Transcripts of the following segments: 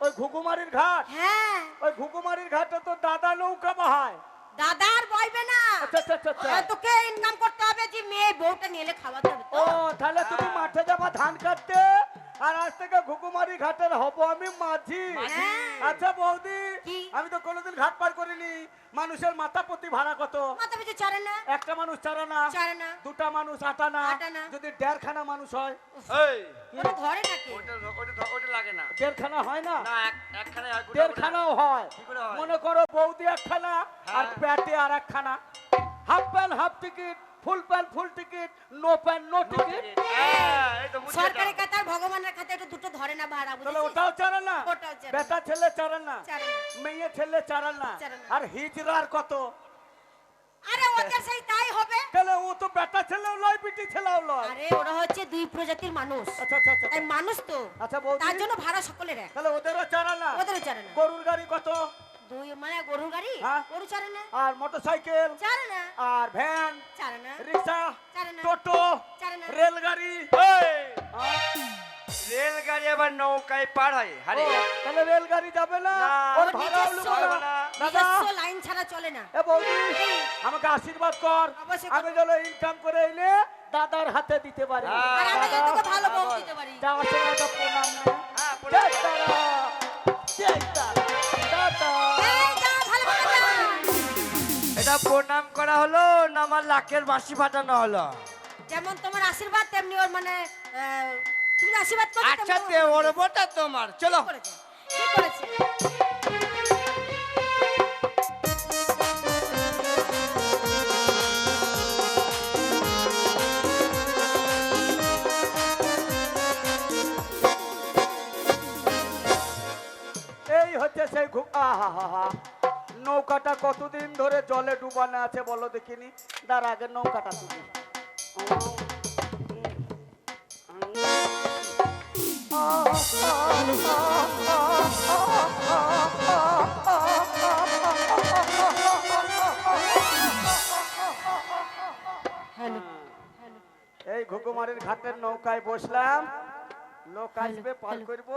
ওই ঘুকুমারির ঘাট। হ্যাঁ। ওই ঘুকুমারির ঘাটে তো দাদা নৌকা বাহায়। দাদার বইবে না। আচ্ছা আচ্ছা আচ্ছা তোকে ইনকাম করতে হবে যে মেয়ে বউটা নিয়ে খাওয়াতে হবে ও তাহলে তুমি মাঠে যাবা ধান কাটতে? আর আজ থেকে ঘুঘুমারি ঘাটের হব আমি মাঝি। আচ্ছা বৌদি আমি তো কোনোদিন ঘাট পার করিনি। মানুষের মাথা প্রতি ভাড়া কত? একটা মানুষ চারা না দুটা মানুষ আটা না আটানা। যদি দেড়খানা মানুষ হয়। ধরে নাকি? ওটা ওটা ওটা লাগে না। দেড়খানা হয় না? হয় দেড়খানাও হয়। হয়? মনে করো বৌদি একখানা আর হ্যাঁ। প্যাটে আর একখানা। Half pant half ticket. Full pant full ticket no pant no ticket. হ্যাঁ, এই তো সরকারি যাও। খাতার ভগবানের খাতায় এটা দুটো ধরে না ভাড়া তাহলে ওটাও চারা না? বেটা ছেলে চারা না। মেয়ে ছেলে চারা না। আর হিজরার কত? আরে ওদের সেই তাই হবে। তাহলে ও তো বেটা ছেলেও লয় বিটি ছেলেও লয়। আরে ওরা হচ্ছে দুই প্রজাতির মানুষ। আচ্ছা আচ্ছা আচ্ছা। তাই মানুষ তো। আচ্ছা বৌদি। তার জন্য ভাড়া সকলের এক। তাহলে ওদেরও চারা না? ওদেরও চারে না। গরুর গাড়ি কত? দুই মানে গরুর গাড়ি? হ্যাঁ। গরু চারে না? আর মোটরসাইকেল। চারে না। আর ভ্যান। চারে না। রিক্সা। চারে না। টোটো। চারে না। রেলগাড়ি। এই, হ্যাঁ? রেলগাড়ি আবার নৌকায় পার হয় আরে ও, তাহলে রেলগাড়ি যাবে না? না। ওর ওর ভাড়াও নিজস্ব নেব না। দাদা। নিজস্ব লাইন ছাড়া চলে না। এ বৌদি আমাকে আশীর্বাদ কর। অবশ্যই আমি যেন ইনকাম করে এনে দাদার হাতে দিতে পারি। হ্যাঁ। আর আমরা যদি তোকে ভালো বউ দিতে পারি। যাওয়ার সময় একটা প্রণাম। নে। হ্যাঁ, প্রণাম। জয় কর। জয়। এটা প্রণাম করা হলো না আমার লাখের বাঁশি ফাটানো হলো? যেমন তোমার আশীর্বাদ তেমনি ওর মানে তুমি আশীর্বাদ করো আচ্ছা তে ওর ওটা তোমার। চলো। করেছে। এই হচ্ছে সেই ঘু- আহা হা হা। নৌকাটা কতদিন ধরে জলে ডুবানো আছে বলো দেখিনি? তার আগে নৌকাটা তুলি। এই ঘুঘুমারির ঘাটের নৌকায় বসলাম। লোক আসবে পার করব।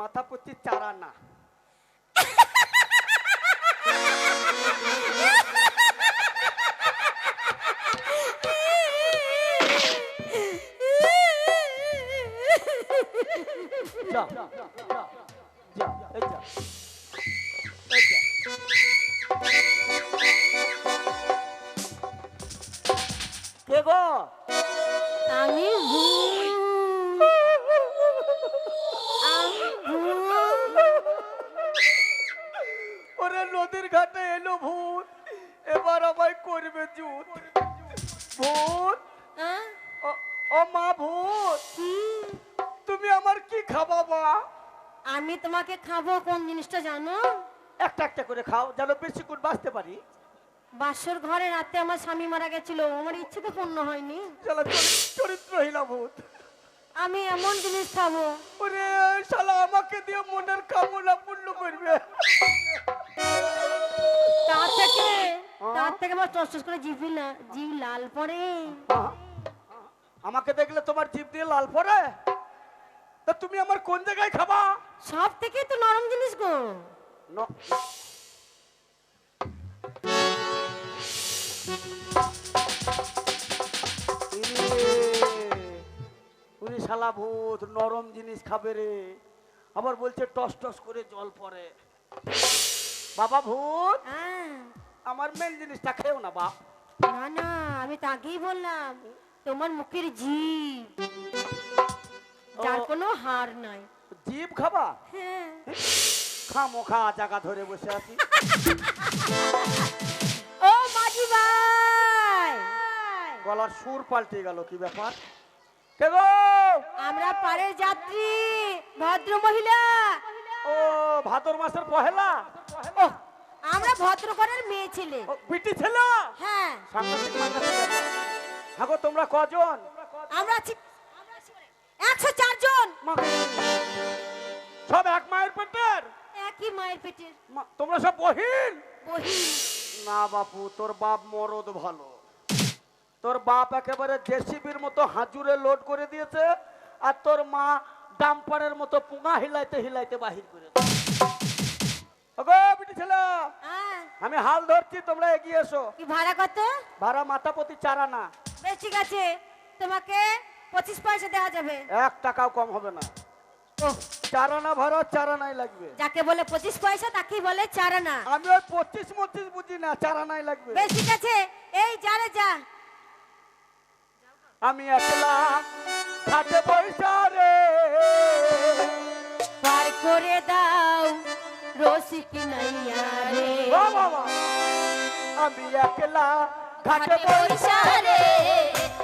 মাথা পুচি চারা না। Yeah! ও- মা ভূত? তুমি আমার কি খাবা মা? আমি তোমাকে খাব কোন জিনিসটা জানো? একটা একটা করে খাও যেন বেশিক্ষণ বাঁচতে পারি। বাসর ঘরে রাতে আমার স্বামী মারা গেছিল আমার ইচ্ছে তো পূর্ণ হয়নি। চরিত্রহীনা ভূত আমি এমন জিনিস খাব। ওরে শালা আমাকে দিয়ে মনের কামনা পূর্ণ করবে। তার থেকে তার থেকে আমার টস করে জিভি না জিভ লাল পড়ে। আহা, আমাকে দেখলে তোমার জিভ দিয়ে লাল পড়ে? তা তুমি আমার কোন জায়গায় খাবা? সব থেকে তো নরম জিনিস গো। উনি শালা ভূত নরম জিনিস খাবে রে। আবার বলছে টস টস করে জল পড়ে। বাবা ভূত হ্যাঁ। আমার মেন জিনিসটা খেও না বাপ। না না আমি তাকেই বললাম। তোমার মুখের জিভ যার কোনো হার নাই। জিভ খাবা? হ্যাঁ। খামো খা জায়গা ধরে বসে আছি। ও মাঝি ভাই! গলার সুর পাল্টে গেল কি ব্যাপার? কে গো? আমরা পাড়ের যাত্রী ভদ্র মহিলা। ও ভাদর মাসের পহেলা? ও আমরা ভদ্রকরের মেয়ে ছেলে। বিটি ছেলে? হ্যাঁ। সাংঘাতিক মাইনাসের ব্যাপার। হ্যাঁ গো, তোমরা কজন? আমরা আছি একশো চারজন মা- সব এক মায়ের পেটের? একই মায়ের পেটের। তোমরা সব বহিন বহি না বাপু তোর বাপ মরদ ভালো। তোর বাপ একেবারে জেসিবির মতো হাজুরে লোড করে দিয়েছে আর তোর মা ডাম্পারের মতো পুঙা হিলাইতে হিলাইতে বাহির করে ওগো বিটি ছেলে হ্যাঁ, আমি হাল ধরছি তোমরা এগিয়ে এসো। কি ভাড়া কত? ভাড়া মাথা প্রতি চার আনা বেশ ঠিক আছে। তোমাকে পঁচিশ পয়সা দেওয়া যাবে। এক টাকাও কম হবে না। ওহ, চার আনা ভাড়া চার আনাই লাগবে। যাকে বলে পঁচিশ পয়সা তাকেই বলে চার আনা আমি ওই পঁচিশ মচিশ বুঝি না চার আনাই লাগবে। বেশ ঠিক আছে। এই যা যা। আমি একলা খাটে পয়সা রে। পার করে দাও রসিক নাইয়া রে। আমি একলা ঘাটে রে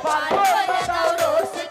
পার করে দাও রসিক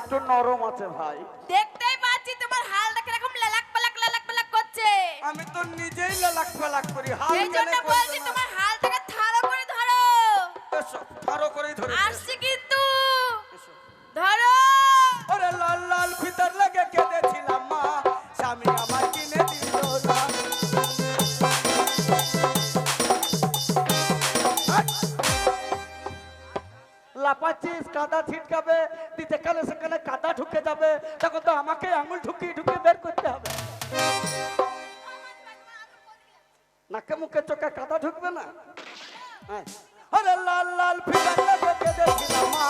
একটু নরম আছে ভাই। দেখতেই পাচ্ছি তোমার হালটা কীরকম লালাক পালাক লালাক পালাক করছে। আমি তো নিজেই লালাক ফালাক করি হাল এই জন্য বলছি তোমার হালটাকে থারো করে ধরো। আরও করেই ধরে আসছি কিন্তু। ধরো। ওরে লাল লাল ভিতর লাগে কেঁদেছিলাম মা। স্বামী আমার কিনে দিল না। লাপাচ্ছিস কাদা ছিটকাবে। কালে সেখানে কাদা ঢুকে যাবে, তখন তো আমাকে আঙুল ঢুকিয়ে ঢুকিয়ে বের করতে হবে নাকে মুখে চোখে কাদা ঢুকবে না হ্যাঁ। আরে লাল লাল ফিরে দেখে দেখি মা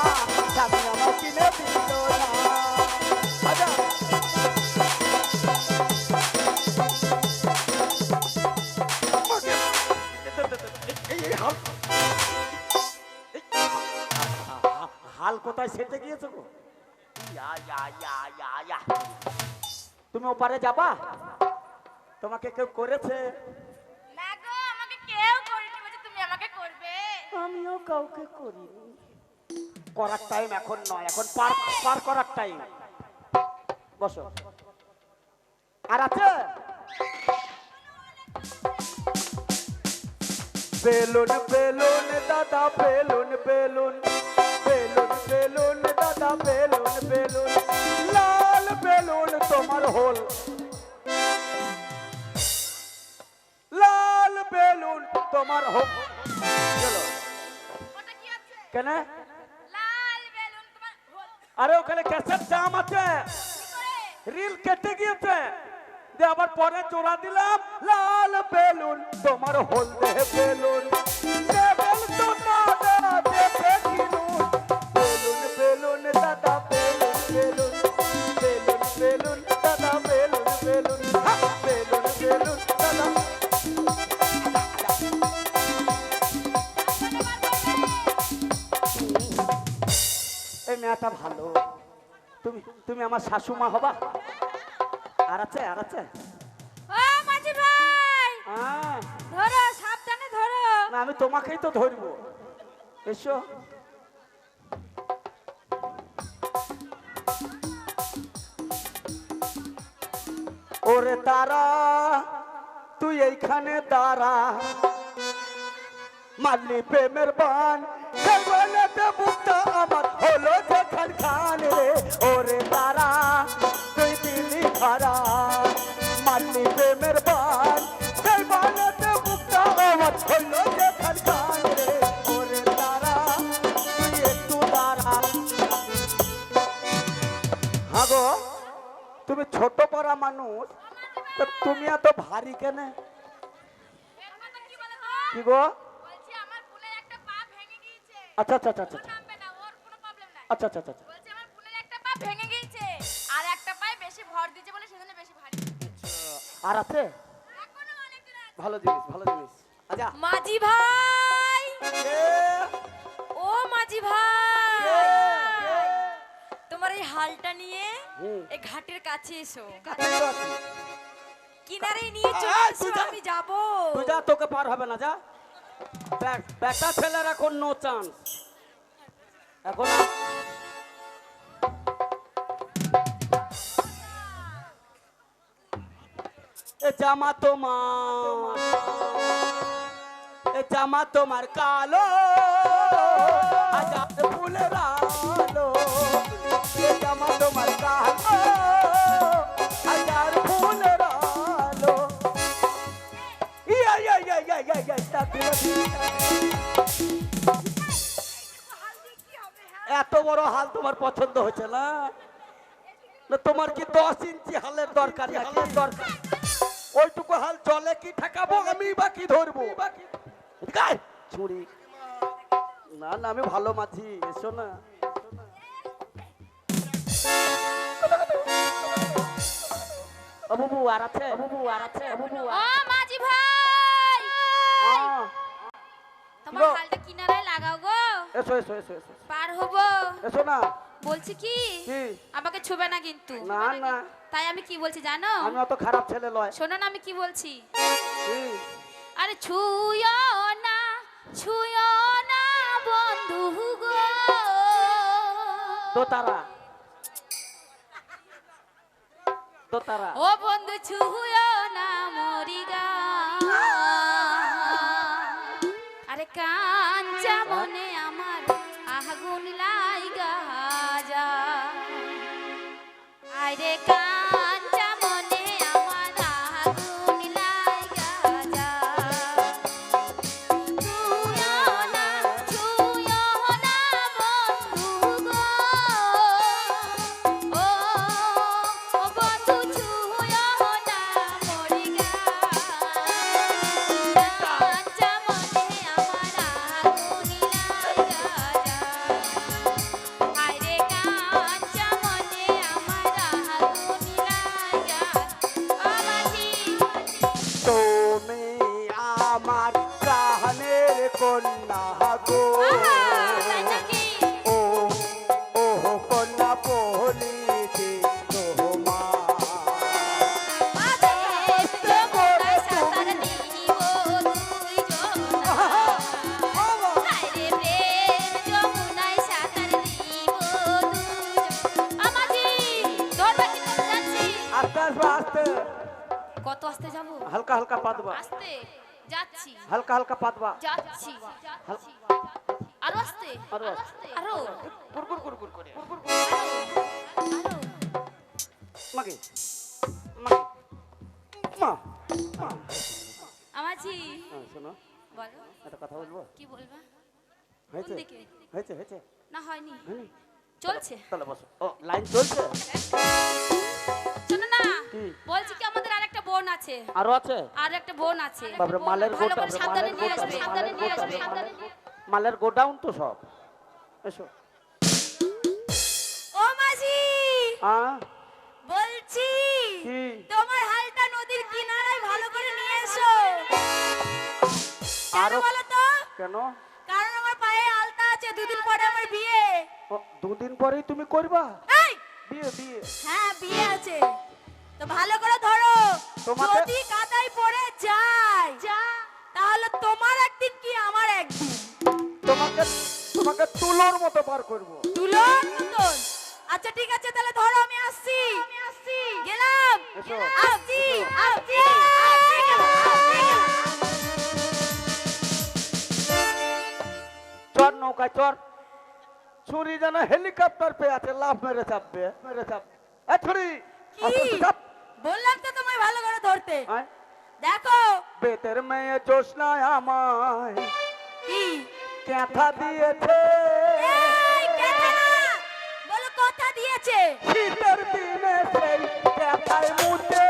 তুমি ওপারে যাবা? তোমাকে কেউ করেছে? না গো আমাকে কেউ করেনি বলছে তুমি আমাকে করবে। আমিও কাউকে করিনি। করার টাইম এখন নয় এখন পার পার করার টাইম বসো। আর আছে? বেলুন বেলুন দাদা বেলুন বেলুন। বেলুন বেলুন দাদা বেলুন বেলুন লাল বেলুন তোমার হোল। লাল বেলুন তোমার হোল। চলো। ওটা কি আছে? কেন? আরে ওখানে ক্যাসেট জাম আছে। রিল কেটে গিয়েছে। দিয়ে আবার পরে জোড়া দিলাম। লাল বেলুন তোমার হলদে বেলুন বেলুন তো জায়গাটা ভালো। তুমি তুমি আমার শাশুমা হবা। আর আছে আর আছে। ও মাঝি ভাই! আহ, ধরো সাবধানে ধরো। না আমি তোমাকেই তো ধরবো। এসো। ওরে তারা তুই এইখানে দাঁড়া। মাল্লি প্রেমের বান বলেতে বুকটা আমার। হলো যে খান খান রে ওরে তারা তুই দিলি খারা মাল্লি প্রেমের বান। বলেতে বুকটা আমার হলো যে খান খান রে ওরে তারা তুই একটু দাঁড়া। হাগো তুমি ছোট পড়া মানুষ তো তুমি এত ভারী কেন? কি গো? গিয়েছে। আচ্ছা আচ্ছা আচ্ছা আচ্ছা ও নামবে না ওর কোনো প্রবলেম নাই আচ্ছা আচ্ছা আচ্ছা বলছি আমার বোনের একটা পা ভেঙে গিয়েছে। আর একটা পায়ে বেশি ভর দিয়েছে বলে সেজন্য বেশি ভারী আর আছে? এখনও অনেক দূর আছে। ভালো জিনিস ভালো জিনিস। আচ্ছা। মাঝি ভাই! ও মাঝি ভাই? তোমার এই হালটা নিয়ে এই ঘাটের কাছে এসো। কিনারে নিয়ে চলে এসো আমি যাব। তুই যা তোকে পার হবে না যা। বেটা ছেলের এখন নো চান্স। এখন জামা তোমার জামা তোমার কালো, হাজার ফুলের আলো, এ জামা তোমার কালো, হাজার ফুলের আলো। ইয়া ইয়া ইয়া ইয়া ইয়া ইয়া তাকিয়ে এত বড় হাল তোমার পছন্দ হচ্ছে না? তোমার কি দশ ইঞ্চি হালের দরকার দরকার। ওইটুকু হাল জলে কি ঠেকাবো? আমি বা কি ধরবো। ছুরি। না না আমি ভালো মাঝি এসো না। আর আছে? আর আছে? বুবু ও মাঝি ভাই! তোমার হালটা কিনারায় লাগাও গো। এসো এসো এসো এসো। পার হব। এসো না। বলছি কি? কি? আমাকে ছুবে না কিন্তু। না না। তাই আমি কি বলছি জানো? আমি অত খারাপ ছেলে লয় শোনো না আমি কি বলছি? আরে ছুঁয়ো না ছুঁয়ো না বন্ধু গো। দোতারা। দোতারা। ও বন্ধু ছুঁয়ো না মরিগা আরে কাঞ্চা মনে আমার আগুন লাইগা যা। আরে কাঞ্চা হালকা হালকা পাতবা যাচ্ছি আরও আসতে আরও আরও কুরকুর কুরকুর করে মাকে মা আমাজি হ্যাঁ, শোনো বলো একটা কথা বলব কি বলবা হয়েছে হয়েছে হয়েছে না হয়নি? চলছে তাহলে বসো ও লাইন চলছে শোনো না? বলছি কি আমাদের বোন আছে। আরও আছে? আর একটা বোন আছে। বাপরে মালের গোটা সাবধানে নিয়ে আসবে সাবধানে নিয়ে আসবে মালের মালের গোডাউন তো সব। এসো। ও মাঝি! আ বলছি তোমার হালটা নদীর কিনারায় ভালো করে নিয়ে এসো। আরও বলো তো? কেন? কারণ আমার পায়ে আলতা আছে দুদিন পরে আমার বিয়ে। দুদিন পরেই তুমি করবা? এই! বিয়ে বিয়ে। হ্যাঁ বিয়ে আছে। তো ভালো করে ধরো। যদি কাদায় পড়ে যায় তাহলে তোমার একদিন কি আমার একদিন? তোমাকে তোমাকে তুলোর মতো পার করব। তুলোর মতন? আচ্ছা ঠিক আছে তাহলে ধরো আমি আসছি। আমি আসছি। গেলাম। আসছি। আসছি। চর নৌকায় চর। ছুরি যেন হেলিকপ্টার পেয়ে আছে লাভ মেরে চাপবে মেরে চাপবে। এ ছুরি! চাপ। বললাম তো তোমায় ভালো করে ধরতে। দেখো। বেতের মেয়ে জোসনায় আমায় কি? কথা দিয়েছে। বলো কথা দিয়েছে। শীতের দিনে সেই ক্যাথায় মুতে